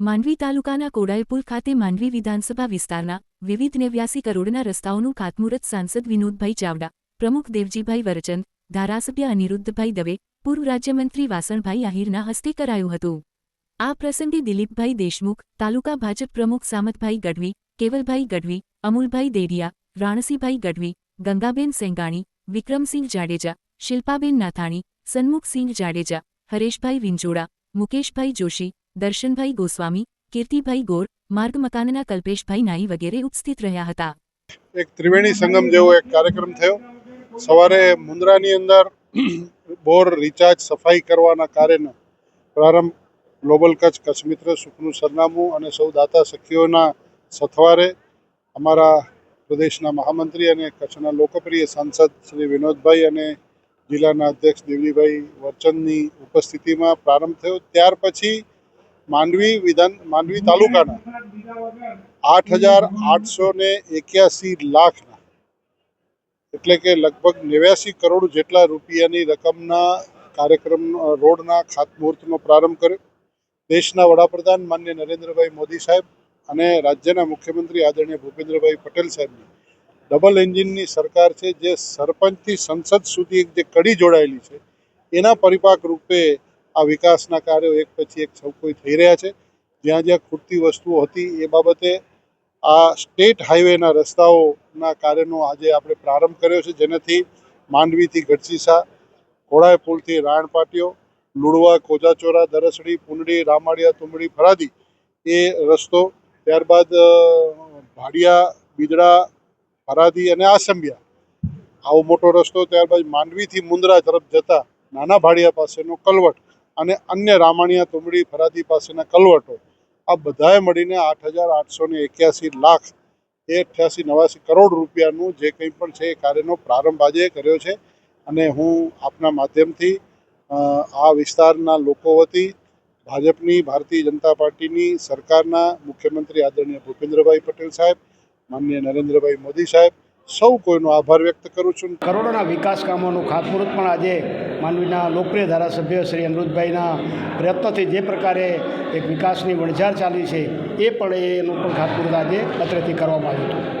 માંડવી તાલુકાના કોડાયપુર ખાતે માંડવી વિધાનસભા વિસ્તારના વિવિધ નેવ્યાસી કરોડના રસ્તાઓનું ખાતમુહૂર્ત સાંસદ વિનોદભાઈ ચાવડા, પ્રમુખ દેવજીભાઈ વરચંદ, ધારાસભ્ય અનિરુદ્ધભાઈ દવે, પૂર્વ રાજ્યમંત્રી વાસણભાઈ આહિરના હસ્તે કરાયું હતું. આ પ્રસંગે દિલીપભાઈ દેશમુખ, તાલુકા ભાજપ પ્રમુખ સામતભાઈ ગઢવી, કેવલભાઈ ગઢવી, અમુલભાઈ દેઢિયા રાણસીભાઈ ગઢવી, ગંગાબેન સેંગાણી, વિક્રમસિંહ જાડેજા, શિલ્પાબેન નાથાણી, સન્મુખસિંહ જાડેજા, હરેશભાઈ વિંજોડા, મુકેશભાઈ જોશી દર્શનભાઈ ગોસ્વામી, કીર્તિભાઈ ગોર માર્ગ મકાનના કલ્પેશભાઈ નાઈ વગેરે ઉપસ્થિત રહ્યા હતા. એક ત્રિવેણી સંગમ જેવો એક કાર્યક્રમ થયો. સવારે મુન્દ્રાની અંદર બોર રિચાર્જ સફાઈ કરવાના કાર્યનો પ્રારંભ ગ્લોબલ કચ્છ કચ્છ મિત્ર સુખનું સરનામું અને સૌ દાતા સખીઓના સથવારે અમારા પ્રદેશના મહામંત્રી અને કચ્છના લોકપ્રિય સાંસદ શ્રી વિનોદભાઈ અને જિલ્લાના અધ્યક્ષ દેવલીભાઈ વરચંદની ઉપસ્થિતિમાં પ્રારંભ થયો. ત્યાર પછી માંડવી વિધાન, માંડવી તાલુકાના આઠ હજાર આઠસો ને એક્યાસી લાખના, એટલે કે લગભગ નેવ્યાસી કરોડ જેટલા રૂપિયાની રકમના કાર્યક્રમ રોડના ખાતમુહૂર્તનો પ્રારંભ કર્યો. દેશના વડાપ્રધાન માન્ય નરેન્દ્રભાઈ મોદી સાહેબ અને રાજ્યના મુખ્યમંત્રી આદરણીય ભૂપેન્દ્રભાઈ પટેલ સાહેબની ડબલ એન્જિનની સરકાર છે, જે સરપંચથી સંસદ સુધી એક જે કડી જોડાયેલી છે, એના પરિપાક રૂપે આ વિકાસના કાર્યો એક પછી એક સૌ કોઈ થઈ રહ્યા છે. જ્યાં જ્યાં ખૂટતી વસ્તુઓ હતી એ બાબતે આ સ્ટેટ હાઈવેના રસ્તાઓના કાર્યનો આજે આપણે પ્રારંભ કર્યો છે. જેનાથી માંડવીથી ગઢસીસા ઘોડાય પુલથી રાણપાટીઓ, લુડવા, કોજાચોરા, દરસડી પુંડડી રામાડિયા તુંબડી ફરાદી એ રસ્તો, ત્યારબાદ ભાડિયા, બિદડા, ફરાદી અને આસંબિયા આવો મોટો રસ્તો ત્યારબાદ માંડવીથી મુંદ્રા તરફ જતા નાના ભાડિયા પાસેનો કલવટ અને અન્ય રામાણિયા તુમડી ફરાદી પાસેના કલવટો, આ બધાએ મળીને આઠ હજાર આઠસો ને એક્યાસી લાખ એ અઠ્યાસી નવાસી કરોડ રૂપિયાનું જે કંઈ પણ છે એ કાર્યનો પ્રારંભ આજે કર્યો છે. અને હું આપના માધ્યમથી આ વિસ્તારના લોકો વતી ભાજપની, ભારતીય જનતા પાર્ટીની સરકારના મુખ્યમંત્રી આદરણીય ભૂપેન્દ્રભાઈ પટેલ સાહેબ, માનનીય નરેન્દ્રભાઈ મોદી સાહેબ સૌ કોઈનો આભાર વ્યક્ત કરું છું. કરોડોના વિકાસ કામોનું ખાતમુહૂર્ત પણ આજે માંડવીના લોકપ્રિય ધારાસભ્ય શ્રી અમૃતભાઈના પ્રયત્નોથી જે પ્રકારે એક વિકાસની વણઝાર ચાલી છે, એ પણ એનું પણ ખાતમુહૂર્ત આજે અત્રેથી કરવામાં આવ્યું હતું.